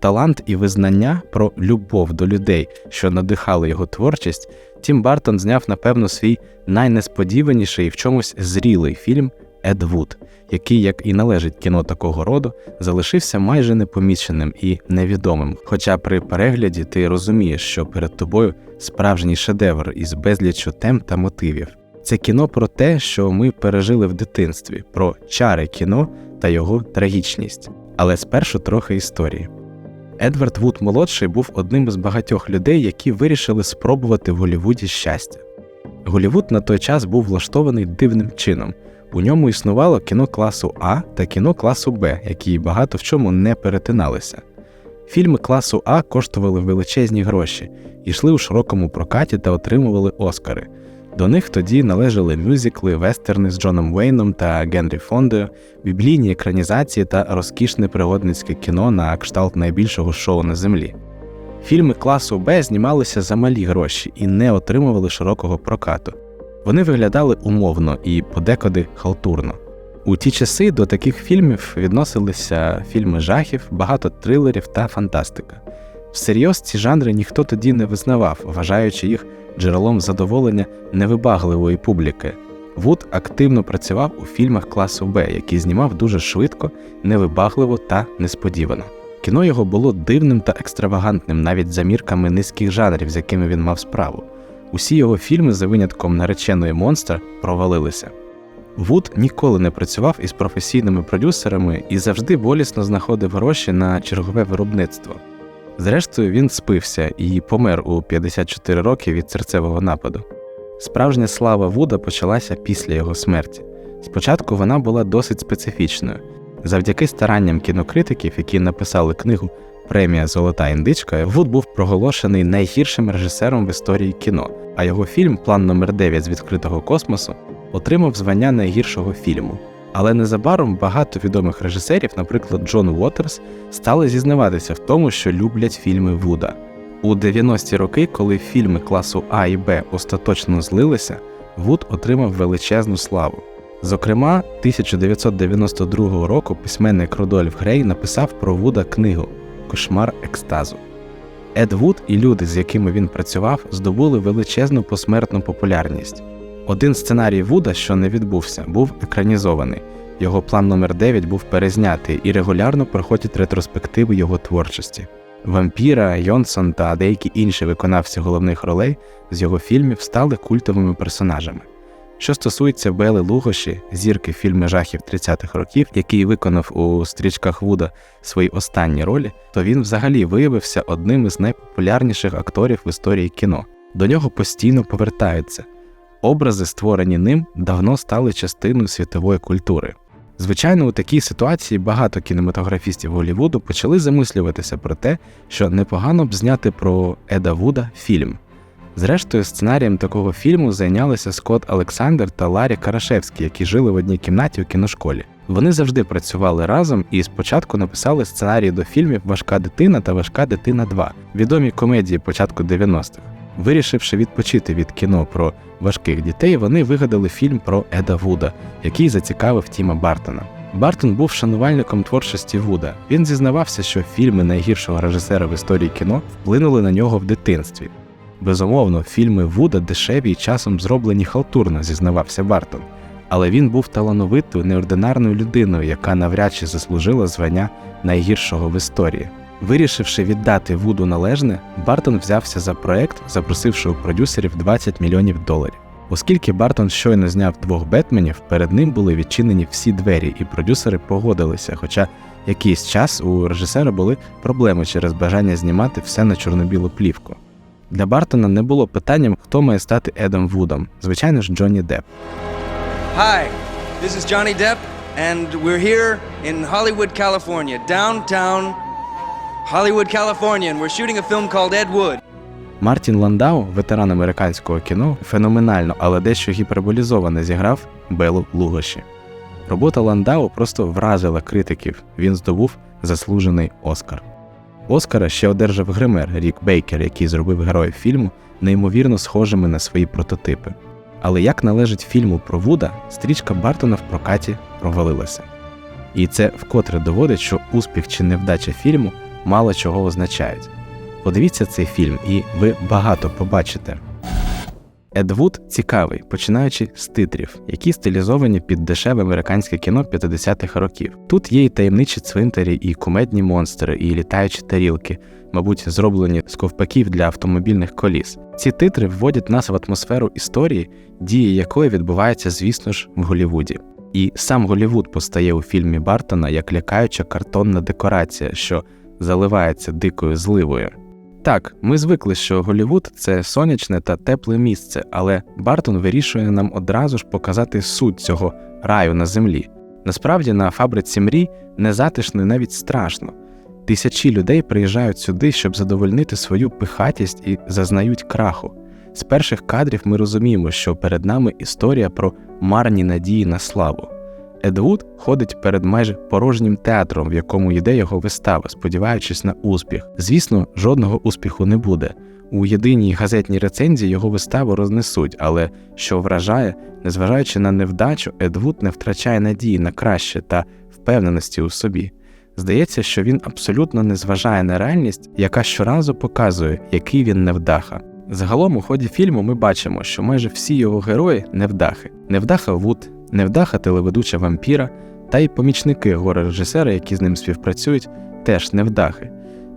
Талант і визнання, про любов до людей, що надихали його творчість, Тім Бартон зняв, напевно, свій найнесподіваніший і в чомусь зрілий фільм Ед Вуд, який, як і належить кіно такого роду, залишився майже непоміченим і невідомим. Хоча при перегляді ти розумієш, що перед тобою справжній шедевр із безліччю тем та мотивів. Це кіно про те, що ми пережили в дитинстві, про чари кіно та його трагічність. Але спершу трохи історії. Едвард Вуд молодший був одним із багатьох людей, які вирішили спробувати в Голлівуді щастя. Голлівуд на той час був влаштований дивним чином. У ньому існувало кіно класу А та кіно класу Б, які багато в чому не перетиналися. Фільми класу А коштували величезні гроші, йшли у широкому прокаті та отримували Оскари. До них тоді належали мюзикли, вестерни з Джоном Вейном та Генрі Фондою, біблійні екранізації та розкішне пригодницьке кіно на кшталт найбільшого шоу на землі. Фільми класу Б знімалися за малі гроші і не отримували широкого прокату. Вони виглядали умовно і подекуди халтурно. У ті часи до таких фільмів відносилися фільми жахів, багато трилерів та фантастика. Всерйоз ці жанри ніхто тоді не визнавав, вважаючи їх джерелом задоволення невибагливої публіки. Вуд активно працював у фільмах класу Б, які знімав дуже швидко, невибагливо та несподівано. Кіно його було дивним та екстравагантним, навіть за мірками низьких жанрів, з якими він мав справу. Усі його фільми, за винятком нареченої монстра, провалилися. Вуд ніколи не працював із професійними продюсерами і завжди болісно знаходив гроші на чергове виробництво. Зрештою, він спився і помер у 54 роки від серцевого нападу. Справжня слава Вуда почалася після його смерті. Спочатку вона була досить специфічною. Завдяки старанням кінокритиків, які написали книгу Премія Золота індичка, Вуд був проголошений найгіршим режисером в історії кіно, а його фільм План номер 9 з відкритого космосу отримав звання найгіршого фільму. Але незабаром багато відомих режисерів, наприклад, Джон Уотерс, стали зізнаватися в тому, що люблять фільми Вуда. У 90-ті роки, коли фільми класу А і Б остаточно злилися, Вуд отримав величезну славу. Зокрема, 1992 року письменник Рудольф Грей написав про Вуда книгу Кошмар екстазу. Ед Вуд і люди, з якими він працював, здобули величезну посмертну популярність. Один сценарій Вуда, що не відбувся, був екранізований. Його план номер 9 був перезнятий і регулярно проходять ретроспективи його творчості. Вампіра, Йонсон та деякі інші виконавці головних ролей з його фільмів стали культовими персонажами. Що стосується Бели Лугоші, зірки фільми жахів 30-х років, який виконав у стрічках Вуда свої останні ролі, то він взагалі виявився одним із найпопулярніших акторів в історії кіно. До нього постійно повертаються. Образи, створені ним, давно стали частиною світової культури. Звичайно, у такій ситуації багато кінематографістів Голлівуду почали замислюватися про те, що непогано б зняти про Еда Вуда фільм. Зрештою, сценарієм такого фільму зайнялися Скотт Олександр та Ларі Карашевські, які жили в одній кімнаті у кіношколі. Вони завжди працювали разом і спочатку написали сценарії до фільмів Важка дитина та Важка дитина 2, відомі комедії початку 90-х. Вирішивши відпочити від кіно про важких дітей, вони вигадали фільм про Еда Вуда, який зацікавив Тіма Бартона. Бартон був шанувальником творчості Вуда. Він зізнавався, що фільми найгіршого режисера в історії кіно вплинули на нього в дитинстві. Безумовно, фільми Вуда дешеві і часом зроблені халтурно, зізнавався Бартон. Але він був талановитою неординарною людиною, яка навряд чи заслужила звання найгіршого в історії. Вирішивши віддати Вуду належне, Бартон взявся за проект, запросивши у продюсерів 20 мільйонів доларів. Оскільки Бартон щойно зняв двох Бетменів, перед ним були відчинені всі двері, і продюсери погодилися. Хоча якийсь час у режисера були проблеми через бажання знімати все на чорно-білу плівку. Для Бартона не було питанням, хто має стати Едом Вудом. Звичайно ж, Джонні Депп. Hi, this is Johnny Depp, and we're here in Hollywood, California, downtown Hollywood, California, and we're shooting a film called Ed Wood. Мартін Ландау, ветеран американського кіно, феноменально, але дещо гіперболізовано зіграв Белу Лугоші. Робота Ландау просто вразила критиків. Він здобув заслужений Оскар. Оскара ще одержав гример Рік Бейкер, який зробив героїв фільму неймовірно схожими на свої прототипи. Але як належить фільму про Вуда, стрічка Бартона в прокаті провалилася. І це вкотре доводить, що успіх чи невдача фільму мало чого означають. Подивіться цей фільм, і ви багато побачите. Ед Вуд цікавий, починаючи з титрів, які стилізовані під дешеве американське кіно 50-х років. Тут є і таємничі цвинтарі, і кумедні монстри, і літаючі тарілки, мабуть, зроблені з ковпаків для автомобільних коліс. Ці титри вводять нас в атмосферу історії, дії якої відбуваються, звісно ж, в Голлівуді. І сам Голлівуд постає у фільмі Бартона як лякаюча картонна декорація, що заливається дикою зливою. Так, ми звикли, що Голлівуд – це сонячне та тепле місце, але Бартон вирішує нам одразу ж показати суть цього раю на землі. Насправді на фабриці мрій не затишно і навіть страшно. Тисячі людей приїжджають сюди, щоб задовольнити свою пихатість і зазнають краху. З перших кадрів ми розуміємо, що перед нами історія про марні надії на славу. Ед Вуд ходить перед майже порожнім театром, в якому йде його вистава, сподіваючись на успіх. Звісно, жодного успіху не буде. У єдиній газетній рецензії його виставу рознесуть, але що вражає, незважаючи на невдачу, Ед Вуд не втрачає надії на краще та впевненості у собі. Здається, що він абсолютно не зважає на реальність, яка щоразу показує, який він невдаха. Загалом у ході фільму ми бачимо, що майже всі його герої невдахи. Невдаха Вуд, невдаха телеведуча вампіра та й помічники горе-режисера, які з ним співпрацюють, теж невдахи.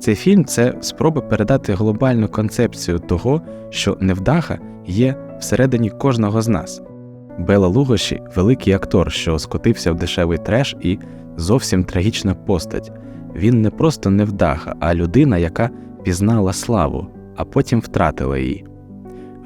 Цей фільм це спроба передати глобальну концепцію того, що невдаха є всередині кожного з нас. Бела Лугоші великий актор, що скотився в дешевий треш і зовсім трагічна постать. Він не просто невдаха, а людина, яка пізнала славу, а потім втратила її.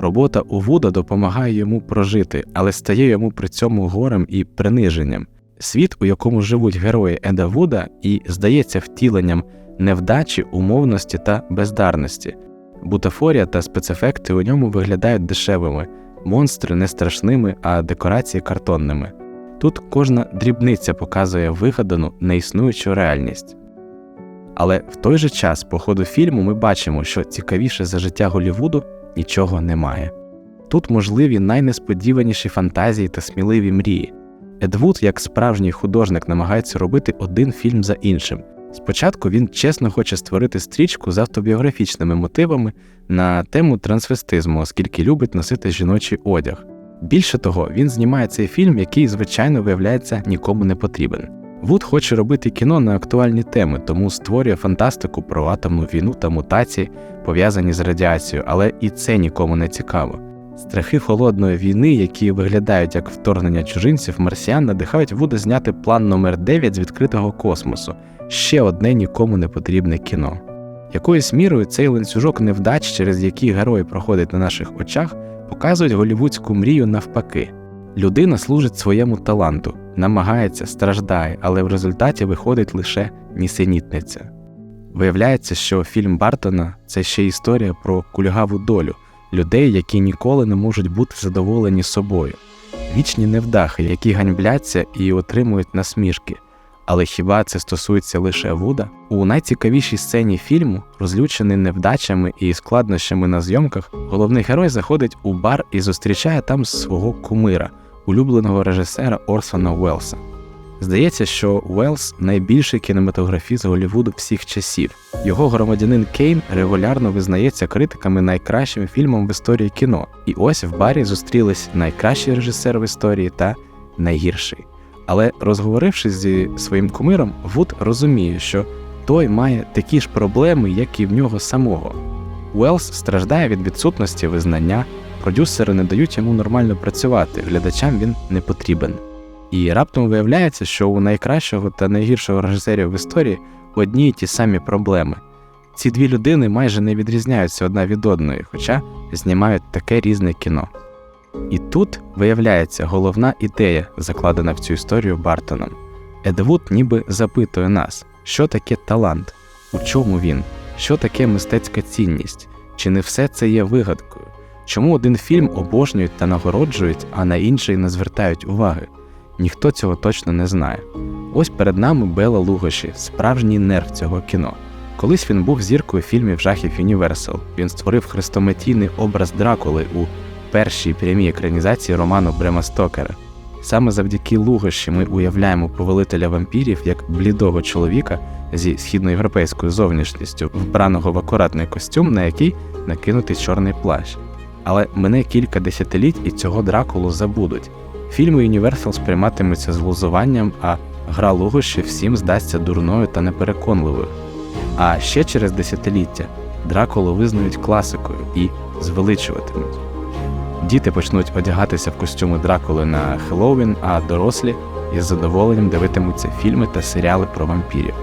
Робота у Вуда допомагає йому прожити, але стає йому при цьому горем і приниженням. Світ, у якому живуть герої Еда Вуда, і здається втіленням невдачі, умовності та бездарності. Бутафорія та спецефекти у ньому виглядають дешевими, монстри не страшними, а декорації картонними. Тут кожна дрібниця показує вигадану, неіснуючу реальність. Але в той же час, по ходу фільму, ми бачимо, що цікавіше за життя Голлівуду нічого немає. Тут можливі найнесподіваніші фантазії та сміливі мрії. Ед Вуд, як справжній художник, намагається робити один фільм за іншим. Спочатку він чесно хоче створити стрічку з автобіографічними мотивами на тему трансвестизму, оскільки любить носити жіночий одяг. Більше того, він знімає цей фільм, який, звичайно, виявляється нікому не потрібен. Вуд хоче робити кіно на актуальні теми, тому створює фантастику про атомну війну та мутації, пов'язані з радіацією, але і це нікому не цікаво. Страхи холодної війни, які виглядають як вторгнення чужинців, марсіян надихають Вуда зняти план номер 9 з відкритого космосу ще одне нікому не потрібне кіно. Якоюсь мірою цей ланцюжок невдач, через які герої проходять на наших очах, показують голівудську мрію навпаки. Людина служить своєму таланту, намагається, страждає, але в результаті виходить лише нісенітниця. Виявляється, що фільм Бартона це ще історія про кульгаву долю людей, які ніколи не можуть бути задоволені собою, вічні невдахи, які ганьбляться і отримують насмішки. Але хіба це стосується лише Вуда? У найцікавішій сцені фільму, розлючений невдачами і складнощами на зйомках, головний герой заходить у бар і зустрічає там свого кумира, улюбленого режисера Орсона Уелса. Здається, що Уелс найбільший кінематографіст Голлівуду всіх часів. Його громадянин Кейн регулярно визнається критиками найкращим фільмом в історії кіно. І ось в барі зустрілись найкращий режисер в історії та найгірший. Але розговорившись зі своїм кумиром, Вуд розуміє, що той має такі ж проблеми, як і в нього самого. Уелс страждає від відсутності визнання, продюсери не дають йому нормально працювати, глядачам він не потрібен. І раптом виявляється, що у найкращого та найгіршого режисерів в історії одні й ті самі проблеми. Ці дві людини майже не відрізняються одна від одної, хоча знімають таке різне кіно. І тут виявляється головна ідея, закладена в цю історію Бартоном. Едвуд ніби запитує нас, що таке талант, у чому він, що таке мистецька цінність, чи не все це є вигадкою, чому один фільм обожнюють та нагороджують, а на інший не звертають уваги. Ніхто цього точно не знає. Ось перед нами Бела Лугоші, справжній нерв цього кіно. Колись він був зіркою фільмів жахів Universal. Він створив хрестоматійний образ Дракули у першій прямій екранізації роману Брема Стокера. Саме завдяки Лугоші ми уявляємо повелителя вампірів як блідого чоловіка зі східноєвропейською зовнішністю, вбраного в акуратний костюм, на який накинутий чорний плащ. Але мине кілька десятиліть і цього Дракулу забудуть. Фільми Universal сприйматимуться з глузуванням, а гра Лугоші всім здасться дурною та непереконливою. А ще через десятиліття Дракулу визнають класикою і звеличуватимуть. Діти почнуть одягатися в костюми Дракули на Хеллоуін, а дорослі із задоволенням дивитимуться фільми та серіали про вампірів.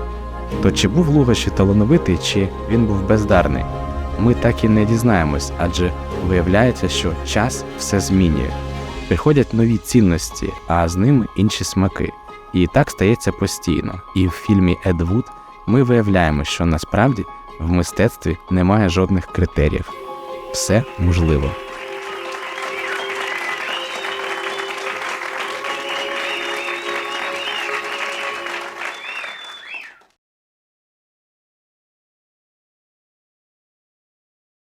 То чи був Лугаші талановитий, чи він був бездарний? Ми так і не дізнаємось, адже виявляється, що час все змінює. Приходять нові цінності, а з ними інші смаки. І так стається постійно. І в фільмі Ед Вуд ми виявляємо, що насправді в мистецтві немає жодних критеріїв. Все можливо.